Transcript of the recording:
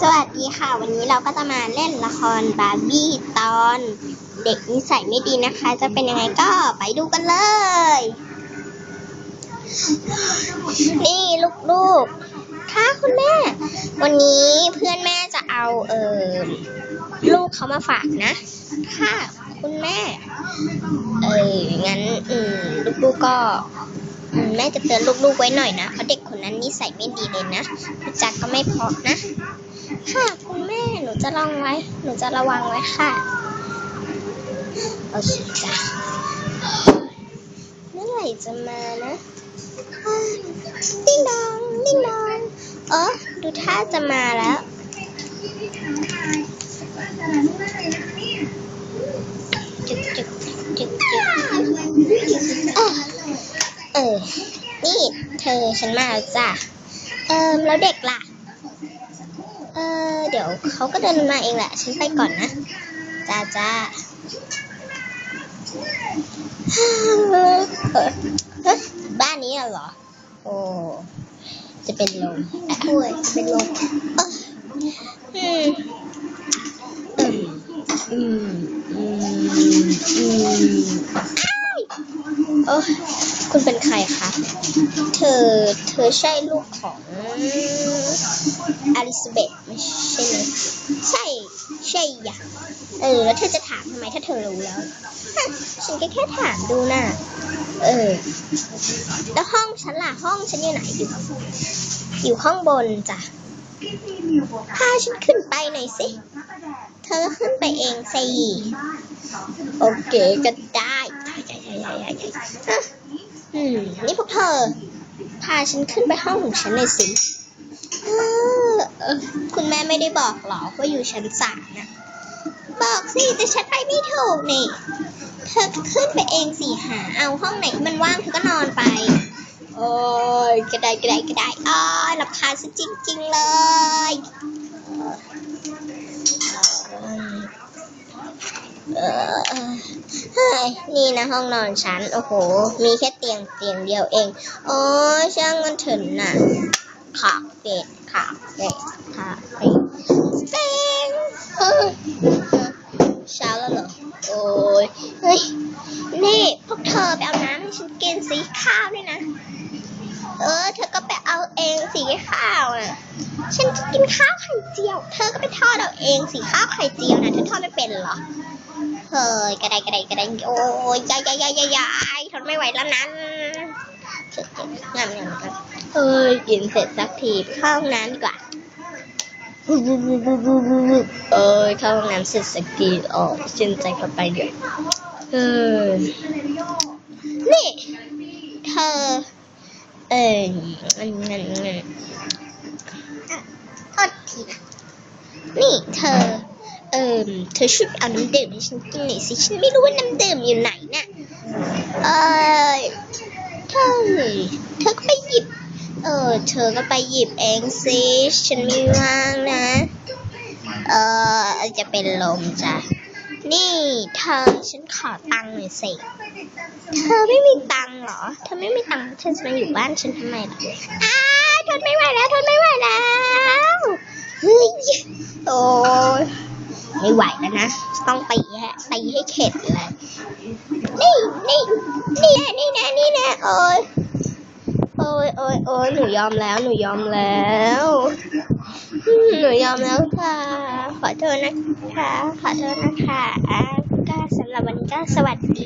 สวัสดีค่ะ วันนี้เราก็จะมาเล่นละครบาร์บี้ตอนเด็กนิสัยไม่ดีนะคะ จะเป็นยังไงก็ไปดูกันเลย นี่ลูกๆ ค่ะคุณแม่ วันนี้เพื่อนแม่จะเอาเออลูกเขามาฝากนะ ค่ะคุณแม่ เอองั้น อืมลูกๆก็แม่จะเตือนลูกๆไว้หน่อยนะเพราะเด็ก คนนั้นนิสัยไม่ดีเลยนะพูดจากก็ไม่พอนะ ค่ะคุณแม่หนูจะลองไว้ หนูจะระวังไว้ค่ะ โอเคจ้ะเมื่อไหร่จะมานะดิ้งดองดิ้งดองเออดูท่าจะมาแล้วจึกจึกจึกจึกเออ นี่เธอฉันมาแล้วจ้ะ เออแล้วเด็กล่ะ เออเดี๋ยวเขาก็เดินมาเองแหละ ฉันไปก่อนนะ จ้าจ้าบ้านนี้เหรอ โอ้ จะเป็นลมโอ้ยจะเป็นลมอืมอืมอืมอืมอ้ายโอ้ย คุณเป็นใครคะ เธอ เธอใช่ลูกของอลิซาเบธไม่ใช่ไหมใช่ ใช่อย่ะเออ แล้วเธอจะถามทำไมถ้าเธอรู้แล้ว ฉันก็แค่ถามดูน่ะ เออ แล้วห้องฉันล่ะ ห้องฉันอยู่ไหนอยู่ อยู่ข้างบนจ้ะ พาฉันขึ้นไปหน่อยสิ เธอขึ้นไปเองสิโอเคก็ได้ได้ได้ได้ได้ได้อ่ อืม นี่พวกเธอ พาฉันขึ้นไปห้องของฉันหน่อยสิเออเออคุณแม่ไม่ได้บอกหรอว่าอยู่ชั้นสามน่ะ บอกสิแต่ฉันไปไม่ถูกนี่ เธอก็ขึ้นไปเองสิหา เอาห้องไหนที่มันว่างเธอก็นอนไป โอ้ยก็ได้ก็ได้ก็ได้อ้อยรำคาญซะจริง ๆ เลย เออเออเฮ้ยนี่นะห้องนอนฉัน โอ้โห มีแค่เตียงเตียงเดียวเอง โอ้ยช่างมันเถอะน่ะขาเป็ดขาเป็ดขาเป็ดเต็งเฮ้ยเช้าแล้วเหรอ โอ้ยเฮ้ย นี่พวกเธอไปเอาน้ำให้ฉันกินสีข้าวด้วยนะ เออ เธอก็ไปเอาเองสีข้าวน่ะ ฉันจะกินข้าวไข่เจียว เธอก็ไปทอดเอาเองสีข้าวไข่เจียวนะเธอทอดไม่เป็นเหรอ เฮ้ยกระไดกระไดกระไดโอ้ยยายยายยายยายทนไม่ไหวแล้วนั้นเสร็จงามงามกันเฮ้ยกินเสร็จสักทีเข้าห้องน้ำดีกว่าเอ้ยเข้าห้องน้ำเสร็จสักทีออกชื่นใจเข้าไปเดี๋ยวเออนี่เธอเอออันนั้นนั่นโทษทีนะนี่เธอ ออเธอช่วยเอาน้ำดื่มให้ฉันกินหน่อยสิ ฉันไม่รู้ว่าน้ำดื่มอยู่ไหนน่ะ เออเธอเธอก็ไปหยิบ เออ เธอก็ไปหยิบเองสิ ฉันไม่ว่างนะ เออ จะเป็นลมจ้ะ นี่เธอฉันขอตังค์หน่อยสิ เธอไม่มีตังค์เหรอ เธอไม่มีตังค์ฉันจะมาอยู่บ้านฉันทำไมล่ะอ้าทนไม่ไหวแล้วทนไม่ไหวแล้ว เฮ้ย โอ้ย ไม่ไหวแล้วนะ ต้องตีฮะตีให้เข็ดเลย นี่นี่นี่นะนี่แน่นี่แน่โอ้ยโอ้ยโอ้ยโอ้ยหนูยอมแล้ว หนูยอมแล้ว หนูยอมแล้วค่ะ ขอโทษนะคะ ขอโทษนะคะก็สำหรับวันนี้ก็สวัสดี